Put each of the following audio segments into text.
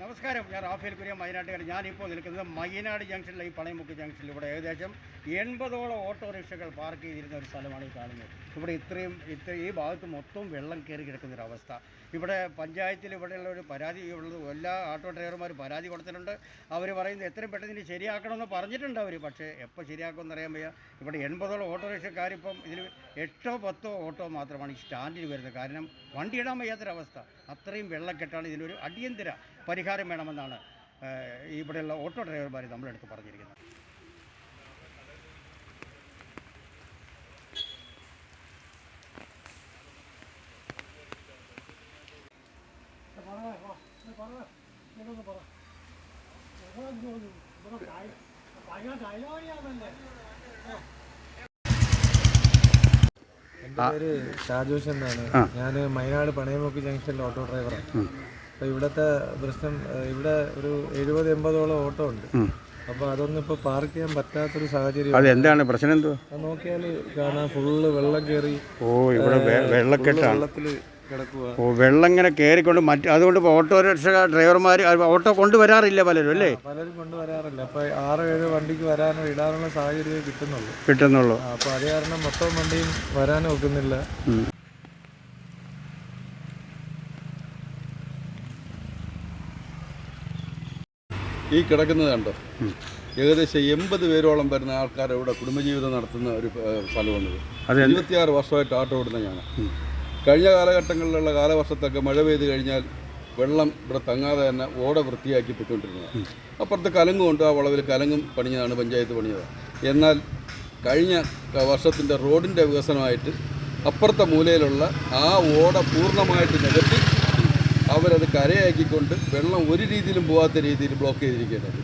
നമസ്കാരം. ഞാൻ റാഫേൽ കുര്യ മൈനാട്ടുകാരൻ ഞാനിപ്പോൾ നിൽക്കുന്നത് മൈനാട് ജംഗ്ഷനിലെ ഈ പളയമുക്ക് ജംഗ്ഷനിൽ. ഇവിടെ ഏകദേശം എൺപതോളം ഓട്ടോറിക്ഷകൾ പാർക്ക് ചെയ്തിരുന്ന ഒരു സ്ഥലമാണ് ഈ കാണുന്നത്. ഇവിടെ ഇത്രയും ഇത്ര ഈ ഭാഗത്ത് മൊത്തം വെള്ളം കയറി കിടക്കുന്ന ഒരു അവസ്ഥ. ഇവിടെ പഞ്ചായത്തിൽ ഇവിടെയുള്ള ഒരു പരാതി ഉള്ളത് എല്ലാ ഓട്ടോ ഡ്രൈവർമാരും പരാതി കൊടുത്തിട്ടുണ്ട്. അവർ പറയുന്നത് എത്രയും പെട്ടെന്ന് ഇനി ശരിയാക്കണമെന്ന് പറഞ്ഞിട്ടുണ്ട് അവർ പക്ഷേ എപ്പോൾ ശരിയാക്കുമെന്ന് അറിയാൻ വയ്യ. ഇവിടെ എൺപതോളം ഓട്ടോറിക്ഷക്കാരിപ്പം ഇതിൽ എട്ടോ പത്തോ ഓട്ടോ മാത്രമാണ് ഈ സ്റ്റാൻഡിൽ വരുന്നത്. കാരണം വണ്ടി ഇടാൻ വയ്യാത്തൊരവസ്ഥ. അത്രയും വെള്ളക്കെട്ടാണ് ഇതിനൊരു അടിയന്തര പരിഹാരം. വേണമെന്നാണ് ഏഹ്, ഇവിടെയുള്ള ഓട്ടോ ഡ്രൈവർമാർ നമ്മളെടുത്ത് പറഞ്ഞിരിക്കുന്നത്. എന്റെ പേര് ഷാജോഷ് എന്നാണ്. ഞാൻ മൈനാട് പണയമുക്ക് ജംഗ്ഷനിലെ ഓട്ടോ ഡ്രൈവറാണ്. അപ്പോൾ ഇവിടുത്തെ പ്രശ്നം ഇവിടെ ഒരു എഴുപത് എൺപതോളം ഓട്ടോ ഉണ്ട്. അപ്പോൾ അതൊന്നും ഇപ്പോൾ പാർക്ക് ചെയ്യാൻ പറ്റാത്തൊരു സാഹചര്യം അതെന്താണ് പ്രശ്നം എന്തോ നോക്കിയാൽ കാണാൻ ഫുള്ള് വെള്ളം കയറി ഓ ഇവിടെ വെള്ളക്കെട്ടാണ്. വെള്ളത്തിൽ ഓ വെള്ളം ഇങ്ങനെ കയറിക്കൊണ്ട് മറ്റ് അതുകൊണ്ട് ഓട്ടോറിക്ഷ ഡ്രൈവർമാർ ഓട്ടോ കൊണ്ടുവരാറില്ല പലരും അല്ലേ? പലരും കൊണ്ടുവരാറില്ല അപ്പോൾ ആറ് ഏഴ് വണ്ടിക്ക് വരാനോ ഇടാനുള്ള സാഹചര്യം കിട്ടുന്നുള്ളൂ. കിട്ടുന്നുള്ളൂ. അപ്പോൾ അത് കാരണം മൊത്തം വണ്ടിയും വരാനും ഒക്കുന്നില്ല. ഈ കിടക്കുന്നത് കണ്ടോ? ഏകദേശം എൺപത് പേരോളം വരുന്ന ആൾക്കാർ ഇവിടെ കുടുംബജീവിതം നടത്തുന്ന ഒരു സ്ഥലമുണ്ട് സ്ഥലമാണിത്. ഇരുപത്തിയാറ് വർഷമായിട്ട് ആട്ടോ ഓടുന്ന ഞാൻ കഴിഞ്ഞ കാലഘട്ടങ്ങളിലുള്ള കാലവർഷത്തൊക്കെ മഴ പെയ്ത് കഴിഞ്ഞാൽ വെള്ളം ഇവിടെ തങ്ങാതെ തന്നെ ഓട വൃത്തിയാക്കി പൊയ്ക്കൊണ്ടിരുന്നത് അപ്പുറത്ത് കലങ്ങുമുണ്ട് ആ വളവിൽ കലങ്ങും പണിഞ്ഞതാണ് പഞ്ചായത്ത് പണിഞ്ഞത് എന്നാൽ കഴിഞ്ഞ വർഷത്തിന്റെ റോഡിന്റെ വികസനമായിട്ട് അപ്പുറത്തെ മൂലയിലുള്ള ആ ഓട പൂർണമായിട്ട് നികത്തി അവരത് കരയാക്കിക്കൊണ്ട് വെള്ളം ഒരു രീതിയിലും പോകാത്ത രീതിയിൽ ബ്ലോക്ക് ചെയ്തിരിക്കുകയാണ്.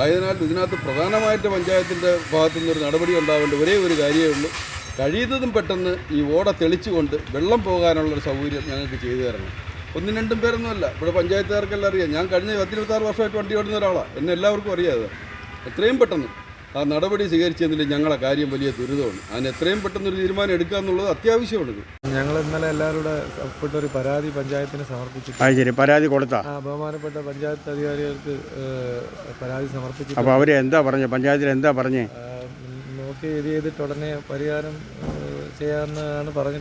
ആയതിനാൽ ഇതിനകത്ത് പ്രധാനമായിട്ട് പഞ്ചായത്തിന്റെ ഭാഗത്തു നിന്നൊരു നടപടി ഉണ്ടാവേണ്ട ഒരേ ഒരു കാര്യമേ ഉള്ളൂ. കഴിയുന്നതും പെട്ടെന്ന് ഈ ഓട തെളിച്ചുകൊണ്ട് വെള്ളം പോകാനുള്ളൊരു സൗകര്യം ഞങ്ങൾക്ക് ചെയ്തു തരണം. ഒന്നും രണ്ടും പേരൊന്നുമല്ല ഇവിടെ പഞ്ചായത്തുകാർക്കെല്ലാം അറിയാം. ഞാൻ കഴിഞ്ഞ പത്തിരുപത്താറ് വർഷമായിട്ട് വണ്ടി ഓടുന്ന ഒരാളാണ് എന്നെ എല്ലാവർക്കും അറിയാതെ എത്രയും പെട്ടെന്ന്. ആ നടപടി സ്വീകരിച്ചതിൽ ഞങ്ങളെ കാര്യം വലിയ ദുരിതമാണ്. അതിന് എത്രയും പെട്ടെന്നൊരു തീരുമാനം എടുക്കുക എന്നുള്ളത് അത്യാവശ്യമാണ്. ഞങ്ങൾ ഇന്നലെ എല്ലാവരുടെ ഒപ്പിട്ട ഒരു പരാതി പഞ്ചായത്തിന് സമർപ്പിച്ചിട്ട് അത് ശരി. പരാതി കൊടുത്താ? ബഹുമാനപ്പെട്ട പഞ്ചായത്ത് അധികാരികൾക്ക് പരാതി സമർപ്പിച്ചിട്ട് അപ്പോൾ അവർ എന്താ പറഞ്ഞു? പഞ്ചായത്തിൽ എന്താ പറഞ്ഞേ? നോക്കി ഇത് ചെയ്തിട്ട് ഉടനെ പരിഹാരം ചെയ്യാമെന്നാണ് പറഞ്ഞിട്ട്